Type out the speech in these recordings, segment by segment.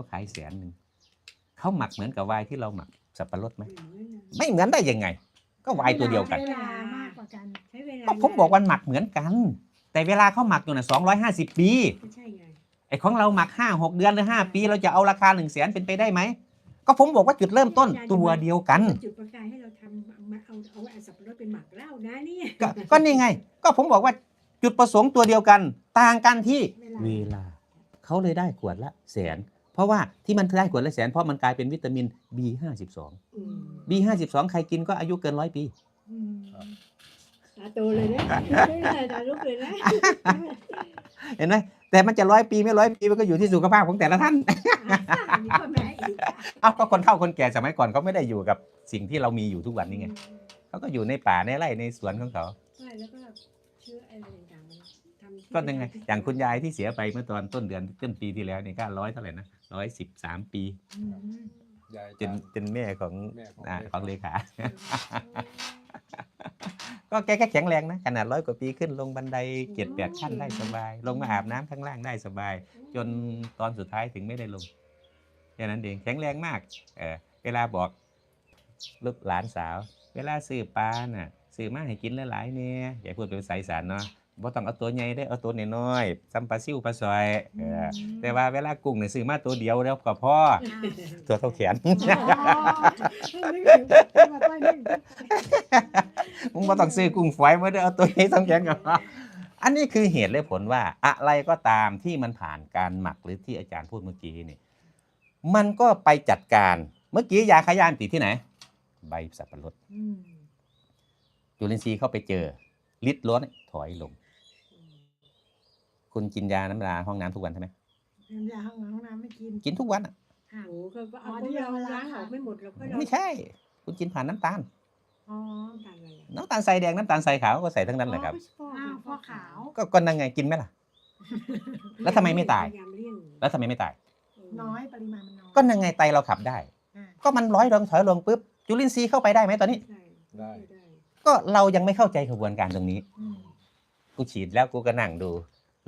เขาขายแสนหนึ่งเขาหมักเหมือนกับไวน์ที่เราหมักสับปะรดไหมไม่เหมือนเลยไม่เหมือนได้ยังไง ก็ไวน์ตัวเดียวกันเวลามากกว่ากันใช้เวลาก็ผมบอกวันหมักเหมือนกัน แต่เวลาเขาหมักอยู่น่ะสองร้อยห้าสิบปีก็ใช่ไงไอ้ของเราหมักห้าหกเดือนหรือห้าปี เราจะเอาราคาหนึ่งแสนเป็นไปได้ไหมก็ผมบอกว่าจุดเริ่มต้นตัวเดียวกัน จุดประกายให้เราทำมาเอาเอาเอาสับปะรดเป็นหมักเหล้านะเนี่ยก็ก็นี่ไง ก็ผมบอกว่าจุดประสงค์ตัวเดียวกัน ต่างกันที่เวลาเวลาเขาเลยได้ขวดละแสนเพ ราะว่าที่มันได้ขวดละแสนเพราะมันกลายเป็นวิตามิน B52 อืม B52 ใครกินก็อายุเกินร้อยปีอืมตาโตเลยนะไม่ได้ตาลุกเลยนะ เห็นไหมแต่มันจะร้อยปีไม่ร้อยปีมันก็อยู่ที่สุขภาพของแต่ละท่านอันนี้ก็แม่อีกเอ้าก็คนเฒ่าคนแก่สมัยก่อนเขาไม่ได้อยู่กับสิ่งที่เรามีอยู่ทุกวันนี้ไงเขาก็อยู่ในป่าในไร่ในสวนของเขาใช่แล้วก็เชื้ออะไร ก็ยังไงอย่างคุณยายที่เสียไปเมื่อตอนต้นเดือนต้นปีที่แล้วนี่ก็ร้อยเท่าไหร่นะร้อยสิบสามปีอืมยายจนจนแม่ของแม่ของอ่าเลขา ของเลขา ก็แกก็แข็งแรงนะขนาดร้อยกว่าปีขึ้นลงบันไดเจ็ดแปดขั้นได้สบาย ลงมาอาบน้ำข้างล่างได้สบาย จนตอนสุดท้ายถึงไม่ได้ลงแค่นั้นเองแข็งแรงมาก เออเวลาบอกลูกหลานสาว เวลาซื้อปลาน่ะซื้อมาให้กินหลายๆเนี่ยอย่าพูดเป็นภาษาอีสานเนาะ บ่ต้องเอาตัวใหญ่ได้อเอาตัวน้อยๆซ้ำปลาซิวปลาซอยเออแต่ว่าเวลากุ้งเนี่ยซื้อมาตัวเดียวแล้วก็พอตัวเท่าแขนมึงบ่ต้องซื้อกุ้งฝอยมาเด้อเอาตัวนี้ต้องแข็งกับพออันนี้คือเหตุและผลว่าอะไรก็ตามที่มันผ่านการหมักหรือที่อาจารย์พูดเมื่อกี้นี่มันก็ไปจัดการเมื่อกี้ยาขยานติดที่ไหน ใบสับปะรดอืมจุลินทรีย์เข้าไปเจอลิดล้นถอยลง คุณกินยาน้ำยาห้องน้ำทุกวันใช่ไหมน้ำยาห้องน้ำห้องน้ำไม่กินกินทุกวันอะค่ะโอ้ก็ก็เอาอ๋อที่ที่เราเอาล้างล้างออกไม่หมดเราก็ไม่ใช่ คุณกินผ่านน้ำตาลอ๋อตาลอะไรอะน้ำตาลทรายแดงน้ำตาลทรายขาวก็ใส่ทั้งนั้นแหละครับอ้าวพ่อขาวก็ก็นั่งไงกินไหมล่ะ แล้วทำไมไม่ตายพยามเลี่ยงแล้วทำไมไม่ตาย น้อยปริมาณมันน้อยก็นั่งไงไตเราขับได้อ่าก็มันร้อยลงถอยลงปุ๊บจุลินทรีย์เข้าไปได้ไหมตอนนี้ใช่ได้ได้ก็เรายังไม่เข้าใจกระบวนการตรงนี้อืมกูฉีดแล้วกูก็นั่งดู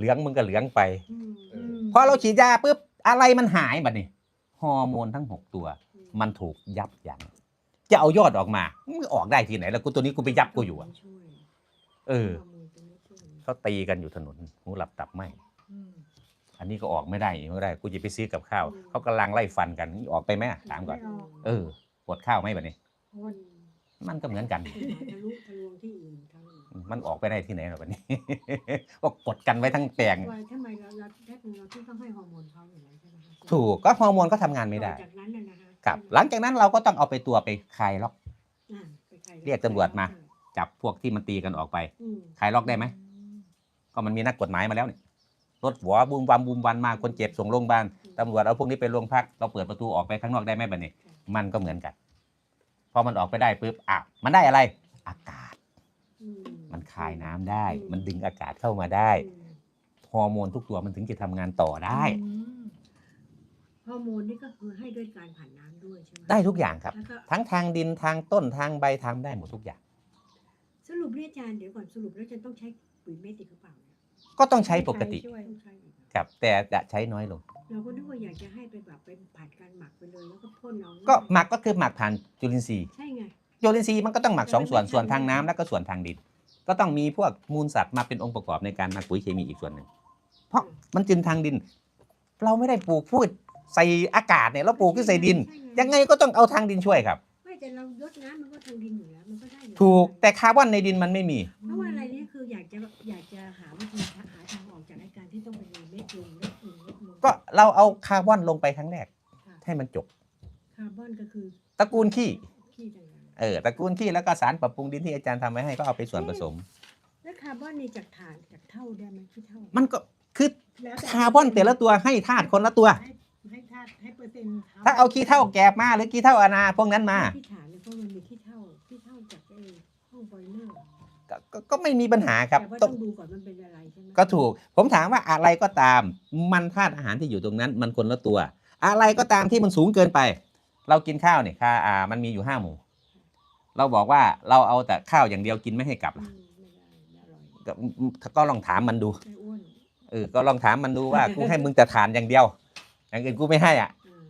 เหลืองมึงก็เหลืองไปอืมเออมพอเราฉีดยาปุ๊บอะไรมันหายบัดนี้ฮอร์โมนทั้งหกตัว มันถูกยับยั้งจะเอายอดออกมามึงออกได้ที่ไหน แล้วกูตัวนี้กูไปยับกูอยู่อะช่วยเออฮร์โมนตัวนี้ช่วยเขาตีกันอยู่ถนนหูหลับตับไหมอืมอันนี้ก็ออกไม่ได้อีกไม่ได้ กูจะไปซื้อกับข้าวเขากำลังไล่ฟันกันนี่ออกไปไหมอะถามก่อนไม่ออกเออปวดข้าวไหมบัดนี้โอ้ยมันก็เหมือนกัน ไปหาทะลุทะลวงที่อื่นทางอื่นมันออกไปได้ที่ไหนหรอบัดนี้ก็กดกันไว้ทั้งแปลงว่าทำไมเราเราแท้จริงเราที่ต้องให้ฮอร์โมนเขาอย่างนั้นใช่ไหมคะถูกก็ฮอร์โมนก็ทำงานไม่ได้ต่อจากนั้นน่ะนะคะครับ หลังจากนั้นเราก็ต้องเอาไปตัวไปคลายล็อก อ่าไปใคเรียกตำรวจมา จับพวกที่มันตีกันออกไป อืมคลายล็อกได้ไหม ก็มันมีนักกฎหมายมาแล้วนี่รถหัวบูมวันบูมวันมาคนเจ็บส่งโรงพยาบาลตำรวจเอาพวกนี้ไปโรงพักเราเปิดประตูออกไปข้างนอกได้ไหมบัดนี้ มันก็เหมือนกัน พอมันออกไปได้ปุ๊บอ้าวมันได้อะไร อากาศอื มันคายน้ำได้ มันดึงอากาศเข้ามาได้อืมฮอร์โมนทุกตัวมันถึงจะทำงานต่อได้อืมฮอร์โมนนี่ก็คือให้ด้วยการผ่านน้ำด้วยใช่ไหมได้ทุกอย่างครับแล้วก็ทั้งทางดินทางต้นทางใบทำได้หมดทุกอย่าง สรุปเนี่ยอาจารย์เดี๋ยวก่อนสรุปแล้วจะต้องใช้ปุ๋ยเม็ดอีกหรือเปล่าเนี่ยก็ต้องใช้ปกติช่วยต้องใช้อีกเหรอครับแต่จะใช้น้อยลงเราก็นึกว่าอยากจะให้ไปแบบเป็นผ่านการหมักไปเลยแล้วก็พ่นเอาก็หมักก็คือหมักผ่านจุลินทรีย์ใช่ไง จุลินทรีย์มันก็ต้องหมักสองส่วนแต่มันไม่ส่วนทางทันน้ำแล้วก็ส่วนทางดิน ก็ต้องมีพวกมูลสัตว์มาเป็นองค์ประกอบในการหมักปุ๋ยเคมีอีกส่วนหนึ่งเพราะมันจึงทางดิน เราไม่ได้ปลูกพืชใส่อากาศเนี่ยเราปลูกที่ใส่ดินใช่ยังไงก็ต้องเอาทางดินช่วยครับไม่แต่เรายดน้ำมันก็ทางดินอยู่แล้วมันก็ได้อยู่ถูกแต่คาร์บอนในดินมันไม่มีเพราะว่าอะไรเนี่ยคืออยากจะอยากจะหาวิธีหาทางออกจากอาการที่ต้องไปเม็ดลงเม็ดลงเม็ดลงก็เราเอาคาร์บอนลงไปครั้งแรกค่ะให้มันจบคาร์บอนก็คือ ตระกูลขี้ขี้ต่างๆ เออตระกูลขี้แล้วก็สารปรับปรุงดินที่อาจารย์ทำไว้ให้ก็เอาไปส่วนผสม แล้วคาร์บอนนี่จากถ่านจากเท่าได้ไหมขี้เท่ามันก็คือแล้วแต่คาร์บอนแต่ละตัวให้ธาตุคนละตัว ให้ให้ธาตุให้เปอร์เซ็นต์ถ้าเอาขี้เท่าแกบมาหรือขี้เท่าอานาพวกนั้นมาขี้ถ่านเนี่ยเพราะมันมีขี้เท่าขี้เท่าจากไอ้ห้องบอยเลอร์ก็ก็ก็ไม่มีปัญหาครับแต่ว่าต้ต้อองงดูก่อนมันเป็นอะไรใช่ไหมก็ถูก ผมถามว่าอะไรก็ตาม มันธาตุอาหารที่อยู่ตรงนั้น มันคนละตัว อะไรก็ตามที่มันสูงเกินไป เรากินข้าวเนี่ยค่าอ่ามันมีอยู่ห้าหมู่ เราบอกว่าเราเอาแต่ข้าวอย่างเดียวกินไม่ให้กลับอืล่ะมไม่ได้ไม่อร่อยก็ก็ลองถามมันดูไม่อ้วนเออก็ลองถามมันดูว่ากูให้มึงแต่ทานอย่างเดียวอย่างอื่นกูไม่ให้อะอืม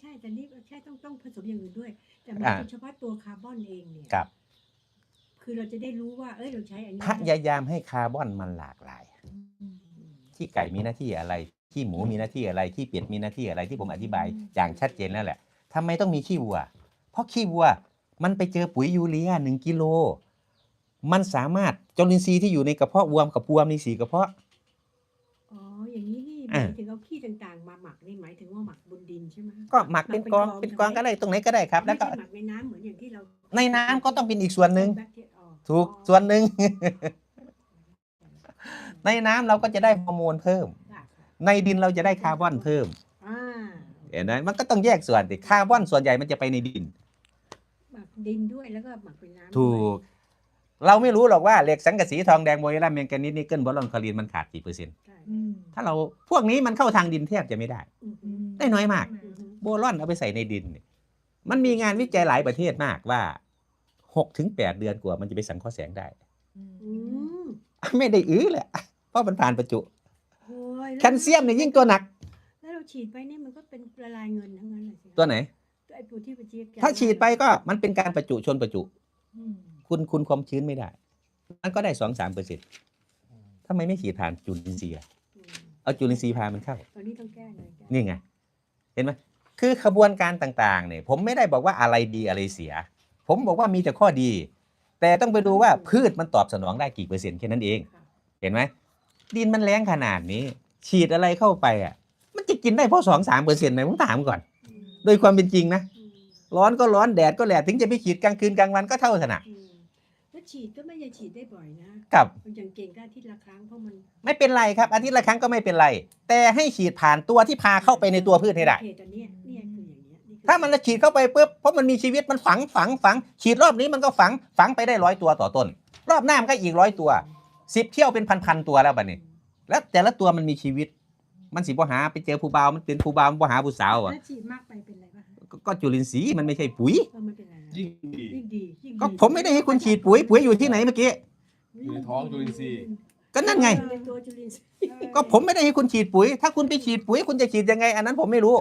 ใช่แต่นี่ใช่ต้องต้องผสมอย่างอื่นด้วย แต่หมายอ่าถึงเฉพาะตัวคาร์บอนเองเนี่ยครับ คือเราจะได้รู้ว่าเอ้ยเราใช้อันนี้พยายามให้คาร์บอนมันหลากหลายขี้ไก่มีหน้าที่อะไรขี้หมูมีหน้าที่อะไรขี้เป็ดมีหน้าที่อะไรที่ผมอธิบายอย่างชัดเจนแล้วแหละทำไมต้องมีขี้วัว เพราะขี้วัว มันไปเจอปุ๋ยยูเรียหนึ่งกิโล มันสามารถจุลินทรีย์ที่อยู่ในกระเพาะวัวกับพวมในสีกระเพาะ อ๋อ อย่างนี้นี่หอ่ามายถึงเอาขี้ต่างๆ มาหมักนี่หมายถึงว่าหมักบนดินใช่ไหมก็หมักเป็นกองเป็นกองก็ได้ตรงไหนก็ได้ครับ แล้วก็ไม่ใช่หมักในน้ำเหมือนอย่างที่เรา ในน้ำก็ต้องเป็นอีกส่วนหนึ่งแบคทีเรียอ๋อถูกส่วนหนึ่งในน้ำเราก็จะได้ฮอร์โมนเพิ่มค่ะในดินเราจะได้คาร์บอนเพิ่มอ่าเห็นไหมมันก็ต้องแยกส่วนดิคาร์บอนส่วนใหญ่มันจะไปในดินห มักดินด้วยแล้วก็หมักเป็นน้ำถูด้วยกเราไม่รู้หรอกว่าเหล็กสังกะสีทองแดงโมลิลัมเมงกานิสนิกเกิลบอลลอนคารีนมันขาดกี่เปอร์เซ็นต์ใช่อืมถ้าเราพวกนี้มันเข้าทางดินแทบจะไม่ได้ อือฮึได้น้อยมาก อือฮึโบลอนเอาไปใส่ในดินเนี่ยมันมีงานวิจัยหลายประเทศมากว่า6ถึง8เดือนกว่ามันจะไปสังเคราะห์แสงได้อืมอืมไม่ได้อื้อแหละเพราะมันผ่านประจุ โอ้ยล้วแคลเซียมเนี่ยยิ่งตัวหนัก แล้วเราฉีดไปนี่มันก็เป็นละลายเงินทั้งนั้นเลยสิคะตัวไหน ไอ้ตัวที่ไปฉีดถ้าฉีดไปก็มันเป็นการประจุชนประจุอืมคุณคุณความชื้นไม่ได้ มันก็ได้สองสามเปอร์เซ็นต์ทำไมไม่ฉีดผ่านจุลินทรีย์อะอืมเอาจุลินทรีย์พามันเข้าตอนนี้ต้องแก้เลยแก้นี่ไง เห็นไหมคือขบวนการต่างๆเนี่ยผมไม่ได้บอกว่าอะไรดีอะไรเสีย ผมบอกว่ามีแต่ข้อดี แต่ต้องไปดูว่าพืชมันตอบสนองได้กี่เปอร์เซ็นต์แค่นั้นเองค่ะเห็นไหมดินมันแรงขนาดนี้ ฉีดอะไรเข้าไปอะ มันจะกินได้เพราะสองสามเปอร์เซ็นต์ไหมผมถามก่อนอืม โดยความเป็นจริงนะอืมร้อนก็ร้อนแดดก็แดดถึงจะไปฉีดกลางคืนกลางวันก็เท่าขนาดอืมแล้วฉีดก็ไม่ได้ฉีดได้บ่อยนะกับมันอย่างเก่งก็อาทิตย์ละครั้งเพราะมันไม่เป็นไรครับอาทิตย์ละครั้งก็ไม่เป็นไร แต่ให้ฉีดผ่านตัวที่พาเข้าไปในตัวพืชให้ได้โอเคตอนเนี้ยเนี่ยคืออย่างเงี้ยนี่คือถ้ามันฉีดเข้าไปปุ๊บเพราะมันมีชีวิตมันฝังฝังฝัง ฉีดรอบนี้มันก็ฝังฝังไปได้ร้อยตัวต่อต้น รอบหน้ามันก็อีกร้อยตัวสิบเที่ยวเป็นพันพันๆตัวแล้วบัดนี้ แล้วแต่ละตัวมันมีชีวิต มันสิบ่หาไปเจอผู้บ่าวมันเป็นผู้บ่าวมันบ่หาผู้สาวอะถ้าฉีดมากไปเป็นไรป่ะคะก็ก็จุลินทรีย์มันไม่ใช่ปุ๋ย เออมันเป็นอะไรนะยิ่งดี ยิ่งดียิ่งดีก็ผมไม่ได้ให้คุณฉีดปุ๋ยปุ๋ยอยู่ที่ไหนเมื่อกี้อยู่ในท้องจุลินทรีย์ ก็นั่นไงเออตัวจุลินทรีย์ก็ผมไม่ได้ให้คุณฉีดปุ๋ย ถ้าคุณไปฉีดปุ๋ยคุณจะฉีดยังไง อันนั้นผมไม่รู้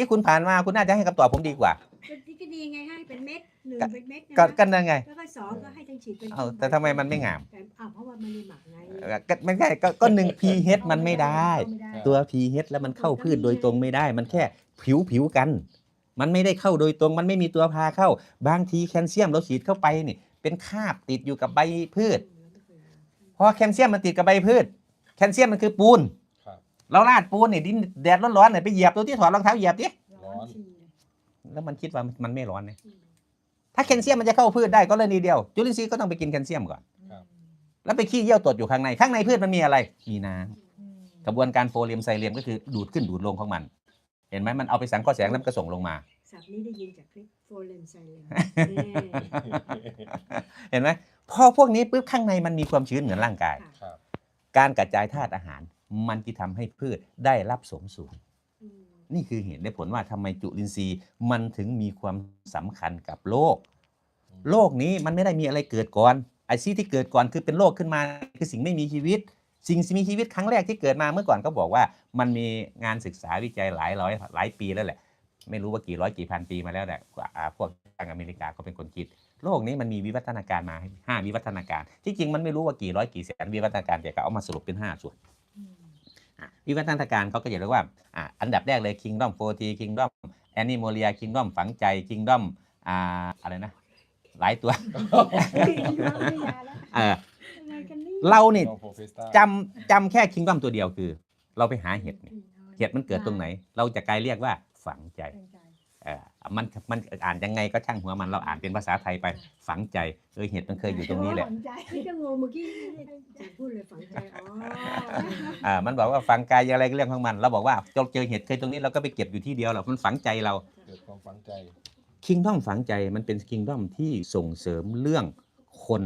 ที่คุณผ่านมาคุณน่าจะให้คำตอบผมดีกว่าก็ดีก็ดีไงให้เป็นเม็ดหนึ่งก็เป็นเม็ดนะก็ก็นั่นไงแล้วก็สองก็ให้ทั้งฉีดเป็นเอาแต่ทำไมมันไม่งามแต่อ้าวเพราะว่ามันมีหมักไงเออก็ไม่ใช่ก็ก็หนึ่ง pH มันไม่ได้ไม่ได้ ตัว pH แล้วมันเข้าพืชโดยตรงไม่ได้ มันแค่ผิวผิวกัน มันไม่ได้เข้าโดยตรงมันไม่มีตัวพาเข้า บางทีแคลเซียมเราฉีดเข้าไปนี่ เป็นคราบติดอยู่กับใบพืชพอแคลเซียมมันติดกับใบพืช แคลเซียมมันคือปูนครับ เราราดปูนเนี่ยดินแดดร้อนๆเนี่ยไปเหยียบตัวที่ถอดรองเท้าเหยียบดิร้อนฉีดเลยแล้วมันคิดว่ามันไม่ร้อนเนี่ยถ้าแคลเซียมมันจะเข้าพืชได้ก็เลยนีเดียว จุลินทรีย์ก็ต้องไปกินแคลเซียมก่อน ครับ แล้วไปขี้เยี่ยวตดอยู่ข้างใน ข้างในพืชมันมีอะไร มีน้ำอืมกระบวนการโฟเลียมไซเลียมก็คือดูดขึ้นดูดลงของมัน เห็นไหมมันเอาไปสังเคราะห์แสงแล้วมันก็ส่งลงมาศัพท์นี้ได้ยินจากคลิปโฟเลนไซเลนเห็นไหมพอพวกนี้ปุ๊บข้างในมันมีความชื้นเหมือนร่างกายครับ การกระจายธาตุอาหาร มันที่ทำให้พืชได้รับสมส่วน นี่คือเหตุและผลว่าทำไมจุลินทรีย์มันถึงมีความสำคัญกับโลก โลกนี้มันไม่ได้มีอะไรเกิดก่อนไอ้สิ่งที่เกิดก่อนคือเป็นโลกขึ้นมาคือสิ่งไม่มีชีวิต สิ่งมีชีวิตครั้งแรกที่เกิดมาเมื่อก่อนก็บอกว่า มันมีงานศึกษาวิจัยหลายร้อยหลายปีแล้วแหละ ไม่รู้ว่ากี่ร้อยกี่พันปีมาแล้วแหละกว่าอ่าพวกทางอเมริกาก็เป็นคนคิด โลกนี้มันมีวิวัฒนาการมาห้าวิวัฒนาการ ที่จริงมันไม่รู้ว่ากี่ร้อยกี่แสนวิวัฒนาการแต่ก็เอามาสรุปเป็นห้าส่วนอืมอะ วิวัฒนาการเขาก็จะเรียกว่าอะอันดับแรกเลย Kingdom 40 Kingdom Animalia Kingdom ฝังใจ Kingdom อ่าอะไรนะ หลายตัวไม่ยาแล้วเอออะไรกันนี่เราเนี่ยน้องโปรเฟสต้าจำจำแค่ Kingdom ตัวเดียวคือ เราไปหาเห็ดเนี่ยเห็ดมันเกิดตรงไหน เราจะกลายเรียกว่าฝังใจเป็นใจเออ มันมันอ่านยังไงก็ช่างหัวมันเราอ่านเป็นภาษาไทยไปฝังใจเออเห็ดมันเคยอยู่ตรงนี้แหละฝังใจนี่ก็งงเมื่อกี้จะพูดเลยฝังใจอ๋ออ่ามันบอกว่าฝังกายอะไรก็เรื่องของมันเราบอกว่าเจอเจอเห็ดเคยตรงนี้เราก็ไปเก็บอยู่ที่เดียวหรอกมันฝังใจเราเกิดความฝังใจคิงด้อมฝังใจมันเป็นคิงด้อมที่ส่งเสริมเรื่องคน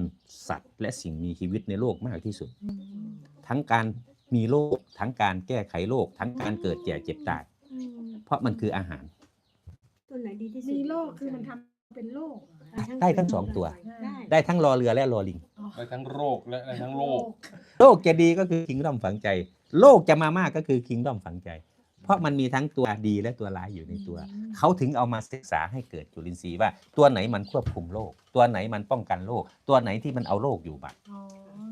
สัตว์ และสิ่งมีชีวิตในโลกมากที่สุดอืมทั้งการมีโรคทั้งการแก้ไขโรคทั้งการเกิดแก่เจ็บตายอืมเพราะมันคืออาหาร ตัวไหนดีที่สุดมีโรคคือมันทำเป็นโรคเหรออะได้ทั้งสองตัว ได้ได้ทั้งรอเรือและรอลิง ได้ทั้งโรคและได้ทั้งโลก โลกจะดีก็คือคิงด้อมฝังใจ โลกจะมามากก็คือคิงด้อมฝังใจ เพราะมันมีทั้งตัวดีและตัวร้ายอยู่ในตัวอืมเขาถึงเอามาศึกษาให้เกิดจุลินทรีย์ว่า ตัวไหนมันควบคุมโรคตัวไหนมันป้องกันโรคตัวไหนที่มันเอาโรคอยู่บัดอ๋อ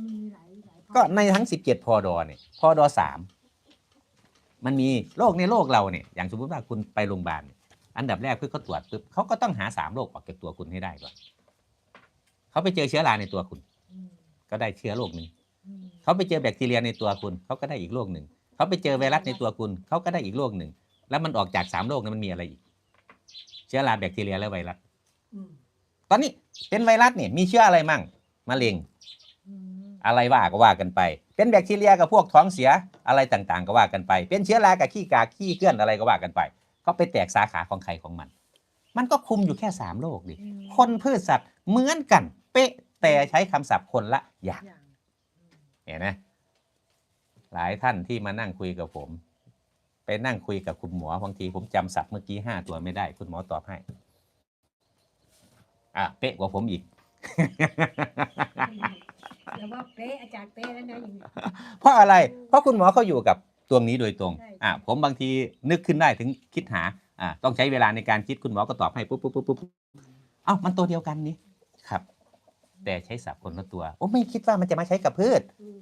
มีหลายหลายพอก็ในทั้ง 17พอดอเนี่ยพอดอสามมันมีโรคในโรคเราเนี่ยอย่างสมมติว่าคุณไปโรงพยาบาลเนี่ย อันดับแรกเพื่อเขาตรวจปุ๊บเขาก็ต้องหาสามโรคออกจากตัวคุณให้ได้ก่อนเขาไปเจอเชื้อราในตัวคุณ ก็ได้เชื้อโรคหนึ่งเขาไปเจอแบคทีเรียในตัวคุณเขาก็ได้อีกโรคหนึ่งเขาไปเจอไวรัสในตัวคุณเขาก็ได้อีกโรคหนึ่งแล้วมันออกจากสามโรคนั้นมันมีอะไรอีก เชื้อราแบคทีเรียและไวรัสตอนนี้เป็นไวรัสเนี่ยมีเชื้ออะไรมั่งมะเร็งอะไรว่าก็ว่ากันไป เป็นแบคทีเรียกับพวกท้องเสียอะไรต่างๆ ก็ว่ากันไป เป็นเชื้อรากับขี้กาขี้เกลื่อนอะไรก็ว่ากันไป ก็ไปแตกสาขาของใครของมัน มันก็คุมอยู่แค่สามโรคดิอืมคนพืชสัตว์เหมือนกันเป๊ะแต่ใช้คำศัพท์คนละอย่างอย่างเห็นไหมหลายท่านที่มานั่งคุยกับผม ไปนั่งคุยกับคุณหมอบางทีผมจำศัพท์เมื่อกี้ห้าตัวไม่ได้ คุณหมอตอบให้อะเป๊ะกว่าผมอีกแล้วว่าเป๊ะอาจารย์เป๊ะแล้วนะอย่างนี้เพราะอะไร เพราะคุณหมอเขาอยู่กับ ตัวนี้โดยตรงใช่อะผมบางทีนึกขึ้นได้ถึงคิดหาอะต้องใช้เวลาในการคิดคุณหมอก็ตอบให้ปุ๊บปุ๊บปุ๊บปุ๊บเอ้ามันตัวเดียวกันนี่ครับ แต่ใช้ศัพท์คนละตัวโอ้ไม่คิดว่ามันจะมาใช้กับพืชอืม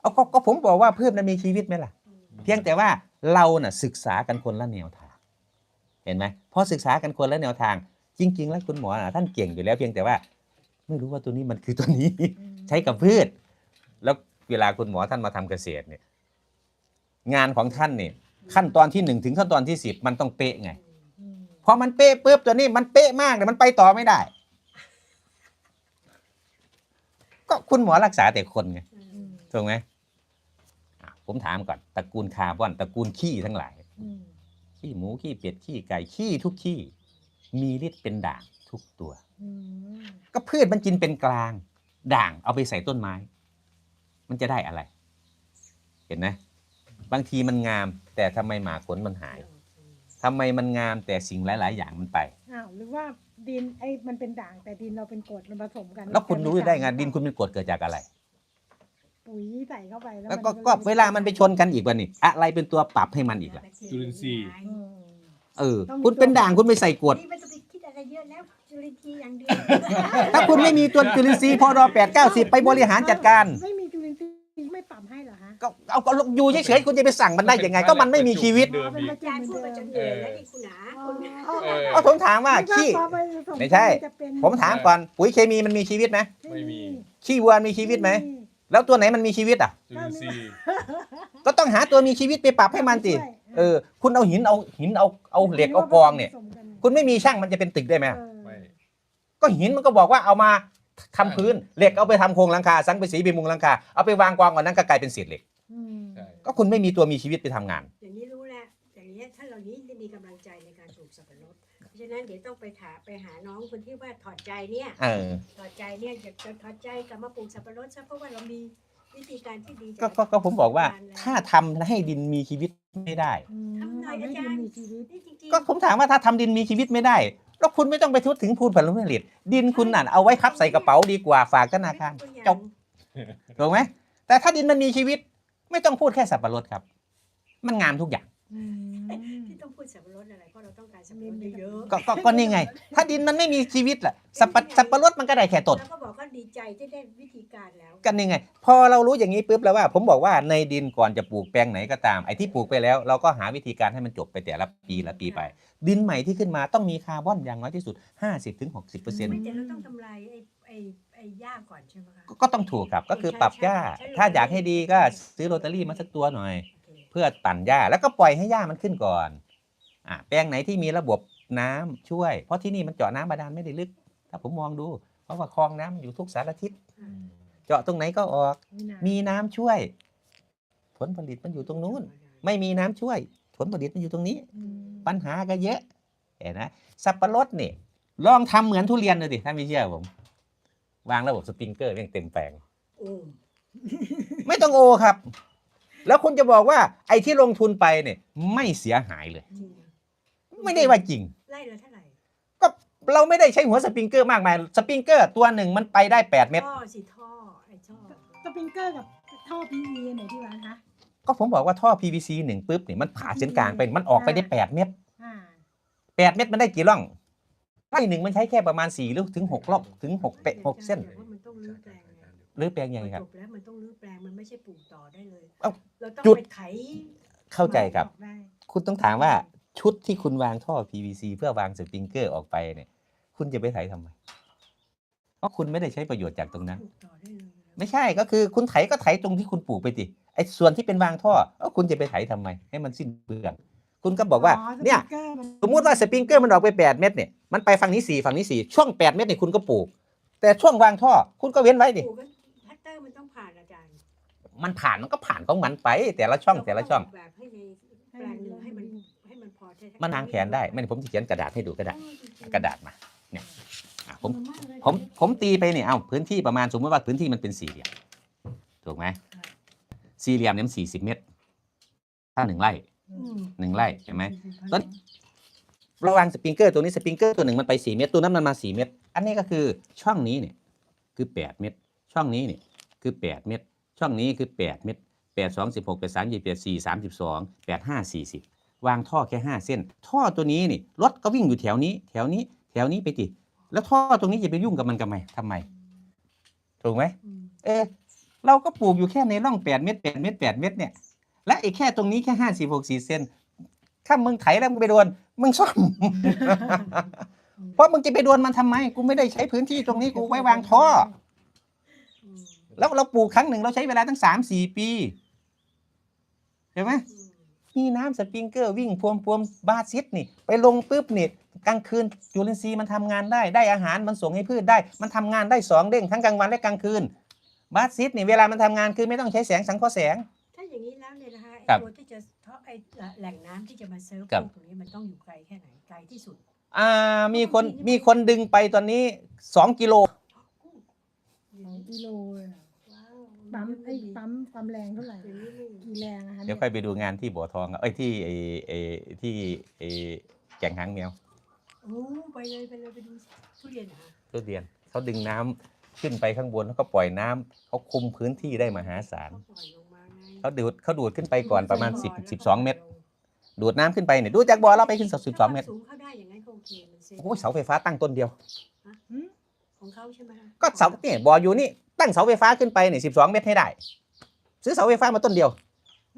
เอาก็ก็ผมบอกว่าพืชมันมีชีวิตไหมล่ะอืมเพียงแต่ว่าเราน่ะศึกษากันคนละแนวทาง เห็นไหมพอศึกษากันคนละแนวทาง จริง ๆ แล้วคุณหมอน่ะท่านเก่งอยู่แล้ว เพียงแต่ว่า ไม่รู้ว่าตัวนี้มันคือตัวนี้อืมใช้กับพืช แล้วเวลาคุณหมอท่านมาทำเกษตรเนี่ย งานของท่านเนี่ยขั้นตอนที่หนึ่งถึงขั้นตอนที่สิบมันต้องเป๊ะไงอืมพอมันเป๊ะปุ๊บตัวนี้มันเป๊ะมากเลยมันไปต่อไม่ได้ ก็คุณหมอรักษาแต่คนไงถูกไหมผมถามก่อนตระกูลคาร์บอนตระกูลขี้ทั้งหลายขี้หมูขี้เป็ดขี้ไก่ขี้ทุกขี้มีฤทธิ์เป็นด่างทุกตัวก็พืชมันกินเป็นกลาง ด่างเอาไปใส่ต้นไม้ มันจะได้อะไร เห็นไหม บางทีมันงาม แต่ทำไมหมาขนมันหายทำไมมันงามแต่สิ่งหลาย ๆ อย่างมันไป อ้าวหรือว่าดินไอ้มันเป็นด่างแต่ดินเราเป็นกรดมันผสมกันแล้วคุณรู้ได้ไงดินคุณเป็นกรดเกิดจากอะไร ปุ๋ยใส่เข้าไปแล้วแล้วมันก็ก็เวลามันไปชนกันอีกวันนี้อะไรเป็นตัวปรับให้มันอีกล่ะจุลินทรีย์ อืม เออคุณเป็นด่างคุณไปใส่กรดนี่ไม่ต้องไปคิดอะไรเยอะแล้วจุลินทรีย์อย่างเดียวถ้าคุณไม่มีตัวจุลินทรีย์พอรอแปดเก้าสิบไปบริหารจัดการ ไม่มี จุลินทรีย์ไม่ปรับให้เหรอฮะก็เอาก็อยู่เฉยๆคุณจะไปสั่งมันได้ยังไง ก็มันไม่มีชีวิตเดิมเป็นอีกประอาจารย์พูดมาจนเหนื่อยแล้วนี่คุณหนาคุณหนาเออ ก็ผมถามว่าไม่ขี้พอปผสไม่ใช่จะเป็นผมถามก่อนปุ๋ยเคมีมันมีชีวิตไหมไม่มี ขี้วัวมีชีวิตไหมแล้วตัวไหนมันมีชีวิตอะ จุลินทรีย์ก็ต้องหาตัวมีชีวิตไปปรับให้มันสิเออ คุณเอาหินเอาหินเอาเอาเหล็กเอากองเนี่ยผสมกันคุณไม่มีช่างมันจะเป็นตึกได้ไหมเออไม่ ก็หินมันก็บอกว่าเอามา ทำพื้นเหล็กเอาไปทำโครงหลังคาสังกะสีไปมุงหลังคาเอาไปวางกองก่อนนั้นก็กลายเป็นเศษเหล็ก อืมใช่ก็คุณไม่มีตัวมีชีวิตไปทำงาน อย่างนี้รู้แล้วอย่างนี้ถ้าเรานี้จะมีกำลังใจในการปลูกสับปะรดเพราะฉะนั้นเดี๋ยวต้องไปถามไปหาน้องคนที่ว่าถอดใจเนี่ย เออ ถอดใจเนี่ยอยากจะถอดใจกลับมาปลูกสับปะรดซะเพราะว่าเรามีวิธีการที่ดีก็จากก็ก็ผมบอกว่ารแล้วถ้าทำให้ดินมีชีวิตไม่ได้ อืมทำหน่อยให้อาจารย์ดินมีชีวิตนี่จริงๆก็ผมถามว่าถ้าทำดินมีชีวิตไม่ได้ แล้วคุณไม่ต้องไปทุดถึงพูนผลผลิต ดินคุณน่ะเอาไว้คับใส่กระเป๋าดีกว่าฝากธนาคารตัวอย่งจบถูกไหมแต่ถ้าดินมันมีชีวิต ไม่ต้องพูดแค่สับปะรดครับ มันงามทุกอย่างอืม ที่ต้องพูดสับปะรดอะไรเพราะเราต้องการสับปะรดเยอะๆก็ก็ก็นี่ไง ถ้าดินมันไม่มีชีวิตล่ะสับปะสับปะรดมันก็ได้แค่ต้นแล้วก็บอกก็ดีใจที่ได้วิธีการแล้วกันนี่ไง พอเรารู้อย่างนี้ปุ๊บแล้วว่า ผมบอกว่าในดินก่อนจะปลูกแปลงไหนก็ตามไอ้ที่ปลูกไปแล้ว เราก็หาวิธีการให้มันจบไปแต่ละปีละปีไป ดินใหม่ที่ขึ้นมาต้องมีคาร์บอนอย่างน้อยที่สุด 50-60%เปอร์เซ็นต์ไม่แต่เราต้องทำลายไอ้ไอ้ไอ้หญ้าก่อนใช่ไหมคะก็ต้องถูกครับก็คือปรับหญ้า ถ้าอยากให้ดีก็ซื้อโรตารี่มาสักตัวหน่อยโอ เคเพื่อปั่นหญ้า แล้วก็ปล่อยให้หญ้ามันขึ้นก่อนอะแปลงไหนที่มีระบบน้ำช่วย เพราะที่นี่มันเจาะน้ำบาดาลไม่ได้ลึก ถ้าผมมองดู เพราะว่าคลองน้ำอยู่ทุกสารทิศอืมเจาะตรงไหนก็ออกนี่นะมีน้ำช่วย ผลผลิตมันอยู่ตรงนู้น ไม่มีน้ำช่วย ผลผลิตมันอยู่ตรงนี้อืมปัญหาก็เยอะเห็นนะสับปะรดนี่ลองทำเหมือนทุเรียนดูดิถ้าไม่เชื่อผม วางระบบสปริงเกอร์แม่งเต็มแปลงโอ้ไม่ต้องโอครับ แล้วคุณจะบอกว่าไอ้ที่ลงทุนไปเนี่ย ไม่เสียหายเลยจริงไม่ได้ว่าจริง ไล่ละเท่าไหร่ก็เราไม่ได้ใช้หัวสปริงเกอร์มากมาย สปริงเกอร์ตัวหนึ่งมันไปได้ 8 เมตร ท่อสิท่อไอ้ท่อสปริงเกอร์กับท่อ PE ไหนที่วางคะก็ผมบอกว่าท่อ PVC หนึ่งปุ๊บเนี่ยมันผ่าเส้นกลางไปมันออกไปได้แปดเมตร อ่าแปดเมตรมันได้กี่ร่องไร่หนึ่งมันใช้แค่ประมาณสี่หรือถึงหกร่องถึงหกเปะหกเส้นแต่ว่ามันต้องรื้อแปลงไงห รือแปลงยังไงมันครับจบแล้วมันต้องรื้อแปลงมันไม่ใช่ปลูกต่อได้เลยเอ้าเราต้องจุด ไปไถเข้าใจครับออกได้คุณต้องถามว่าชุดที่คุณวางท่อ PVC เพื่อวางสปริงเกอร์ออกไปเนี่ย คุณจะไปไถทำไม เพราะคุณไม่ได้ใช้ประโยชน์จากตรงนั้น ปลูกต่อได้เลยไม่ใช่ก็คือคุณไถก็ไถตรงที่คุณปลูกไปสิไอ้ส่วนที่เป็นวางท่อเอ้าคุณจะไปไถทำไม ให้มันสิ้นเปลือง คุณก็บอกว่าอ๋อเนี่ย สติ๊กกอร์นสมมุติว่าสปริงเกอร์มันออกไป 8 เม็ดเนี่ยมันไปฝั่งนี้ 4 ฝั่งนี้ 4 ช่วง 8 เม็ดเนี่ยคุณก็ปลูก แต่ช่วงวางท่อคุณก็เว้นไว้ดิ ปลูกก็ มันผ่านมันก็ผ่านของมันไป แต่ละช่องแต่ละช่องเราก็กแบบให้ในแปลงหนึ่งให้มันให้มันพอใช้มันวางแผนได้ไม่ผมจะเขียนกระดาษให้ดูก็ได้เออจริงๆกระดาษมาเนี่ยอะผมดีากเลยผมผมตีไปเนี่ยเอาพื้นที่ประมาณสมมติว่าพื้นที่มันเป็นสี่เหลี่ยมถูกไหมสี่เหลี่ยมเนี่ยมันสี่สิบเมตร ถ้าหนึ่งไร่อืมหนึ่งไร่เห็นไหมต้นระหวังสปริงเกอร์ตัวนี้สปริงเกอร์ตัวหนึ่งมันไปสี่เมตร ตัวนั้นมันมาสี่เมตร อันนี้ก็คือช่องนี้เนี่ยคือแปดเมตร ช่องนี้เนี่ยคือแปดเมตร ช่องนี้คือแปดเมตรแปดสองสิบหกแปดสามยี่สิบแปดสี่สามสิบสองแปดห้าสี่สิบวางท่อแค่ห้าเส้น ท่อตัวนี้นี่รถก็วิ่งอยู่แถวนี้ แถวนี้ แถวนี้ไปติแล้วท่อตรงนี้จะไปยุ่งกับมันทำไมทำไม ถูกไหมอืมเออเราก็ปลูกอยู่แค่ในร่องแปดเมตรแปดเมตรแปดเมตรเนี่ย และไอ้แค่ตรงนี้แค่ห้าสิบหกสี่เซนถ้ามึงไถแล้วมึงไปโดนมึงซ่อมเพราะมึงจะไปโดนมันทำไม กูไม่ได้ใช้พื้นที่ตรงนี้กูไว้วางท่ออืม แล้วเราปลูกครั้งหนึ่งเราใช้เวลาตั้งสามสี่ปีเห็นไหมอืมมีน้ำสปริงเกอร์วิ่งพวมพวมบาซิสนี่ ไปลงปุ๊บนี่กลางคืนจุลินทรีย์มันทำงานได้ได้อาหารมันส่งให้พืชได้ มันทำงานได้สองเด้งทั้งกลางวันและกลางคืนบาซิสนี่เวลามันทำงานคือไม่ต้องใช้แสงสังเคราะห์แสง ถ้าอย่างนี้แล้วเนี่ยนะคะไอ้ครับตัวที่จะเท่าไอ้แหล่งน้ำที่จะมาเซิร์ฟครับพวกตรงนี้มันต้องอยู่ไกลแค่ไหนไกลที่สุด อ่ามีคนมีคนดึงไปตอนนี้สองกิโลสองกิโลเลยอะว้าว ปั๊มไอ้ปั๊มความแรงเท่าไหร่อย่างนี้นี่กี่แรงอะคะเดี๋ยวค่อยไปดูงานที่บัวทองอะเอ้ยที่ไอ้ไอ้ที่ไอ้แก่งหางแมวโอ้ไปเลยไปเลยไปดูทุเรียนเหรอคะทุเรียนเขาดึงน้ำขึ้นไปข้างบนแล้วก็ปล่อยน้ำเขาคุมพื้นที่ได้มหาศาลเขาปล่อยลงมาไงเขาดูดเขาดูดขึ้นไปก่อนประมาณบ่อ10แล้ว12 เมตร ดูดน้ำขึ้นไปเนี่ยดูจากบ่อเราไปขึ้นสัก12เมตรถ้าความสูงเข้าได้อย่างนั้นก็โอเคมันเซฟโอ้ยเสาไฟฟ้าตั้งต้นเดียวหืมของเขาใช่ไหมคะก็เสาเนี่ยบ่ออยู่นี่ ตั้งเสาไฟฟ้าขึ้นไปเนี่ย12เมตรให้ได้ ซื้อเสาไฟฟ้ามาต้นเดียว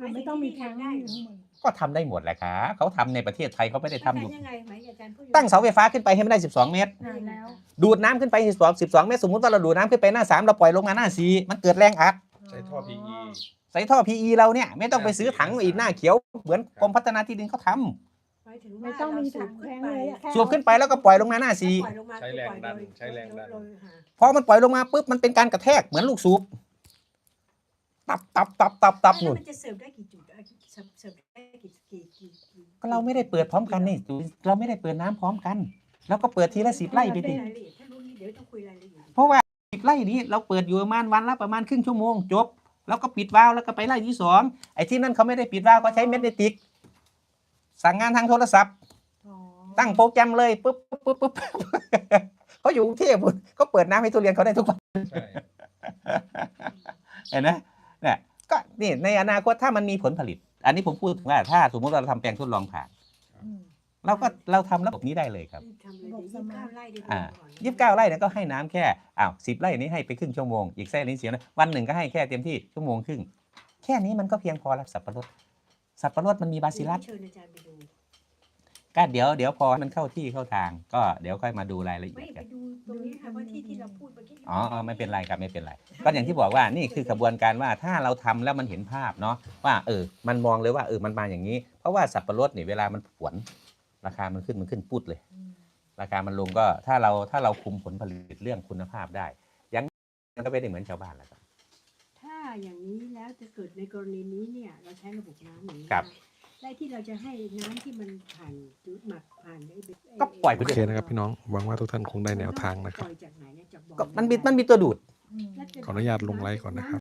มันไม่ต้องมีทางอยู่ข้างบนก็ทำได้หมดแหละครับเขาทำในประเทศไทยเขาไม่ได้ทำอยู่ยังไงไหมอาจารย์พูดตั้งเสาไฟฟ้าขึ้นไปให้มันได้ 12 เมตรนานแล้วดูดน้ำขึ้นไป 12 12 เมตร สมมุติว่าเราดูดน้ำขึ้นไปหน้า 3 เราปล่อยลงมาหน้า 4 มันเกิดแรงอัดใช้ท่อ PE ใส่ท่อ PE เราเนี่ย ไม่ต้องไปซื้อถังอีกหน้าเขียว เหมือนกรมพัฒนาที่ดินเขาทหมายถึงว่าไม่ต้องมีเราถังสูบแรขึ้นงไปเลยอะแค่ำสูบขึ้นไปแล้วก็ปล่อยลงมาหน้าปล่อยลงมาใช้แรงดันคือปล่อยโดยใช้แรงดันโดยค่ะ4พอมันปล่อยลงมาปุ๊บมันเป็นการกระแทกเหมือนลูกสูบตับตับตับตับตับแล้วนู่นมันจะเสิร์ฟได้กี่จุดอะเสิร์ฟเสิร์ฟได้กี่กี่กี่กี่ก็เราไม่ได้เปิดพร้อมกันนี่เราไม่ได้เปิดน้ำพร้อมกันเราก็เปิดทีละสิบไร่ไปดิรายละเอียดถ้ารู้นี่เดี๋ยวต้องคุยรายละเอียดเพราะว่าสิบไร่นี้เราเปิดอยู่ประมาณวันละประมาณครึ่งชั่วโมงจบ แล้วก็ปิดวาล์วแล้วก็ไปไร่ที่สองไอ้ที่นั่นเขาไม่ได้ปิดวาล์วก็ใช้เมกเนติก สั่งงานทางโทรศัพท์อ๋อตั้งโปรแกรมเลยปุ๊บปุ๊บปุ๊บปุ๊บเขาอยู่กรุงเทพฯเขาเปิดน้ำให้ทุเรียนเขาได้ทุกวันใช่เห็นไหมเนี่ยก็นี่ในอนาคตถ้ามันมีผลผลิต อันนี้ผมพูดถึงว่าถ้าสมมติว่าเราทำแปลงทดลองผ่านอืมเราก็เราทำระบบนี้ได้เลยครับรีบทำเลยเดี๋ยวยี่สิบเก้าไร่เดี๋ยวอ่าดูก่อนยี่สิบเก้าไร่เนี่ยก็ให้น้ำแค่อ้าวสิบไร่นี้ให้ไปครึ่งชั่วโมง อีกไส้นี้เสียนะวันหนึ่งก็ให้แค่เต็มที่ชั่วโมงครึ่ง แค่นี้มันก็เพียงพอแล้วสับปะรด สับปะรดมันมีบาซิลัสเชิญอาจารย์ไปดูก็เดี๋ยวเดี๋ยวพอมันเข้าที่เข้าทาง ก็เดี๋ยวค่อยมาดูรายละเอีไม่ยดไปกันดูตรงนี้ค่ะว่าที่ที่เราพูดเมื่อกี้อ๋ออ๋อไม่เป็นไรครับไม่เป็นไร ก็อย่างที่บอกว่านี่คือกระบวนการว่าถ้าเราทำแล้วมันเห็นภาพเนาะว่าเออมันมองเลยว่าเออมันมาอย่างนี้ เพราะว่าสับปะรดเนี่ยเวลามันผวนราคามันขึ้นมันขึ้นปุ๊ดเลยอืมราคามันลงก็ถ้าเราถ้าเราคุมผลผลิตเรื่องคุณภาพได้อยังมันก็ไม่ได้เหมือนชาวบ้านแล้วครับถ้า อย่างนี้แล้วจะเกิดในกรณีนี้เนี่ย เราใช้ระบบน้ำอย่างนี้ครับ ได้ที่เราจะให้น้ำที่มันผ่านจุดหมักผ่านไอ้ไก็ปล่อยไปโอเคนะครับพี่น้องหวังว่าทุกท่านคงได้แนวทางนะครับ ปล่อยจากไหนเนี่ยจากบ่อก็มันมีมันมีตัวดูดอืมแล้วจะ ขออนุญาตลงไลฟ์ก่อนนะครับ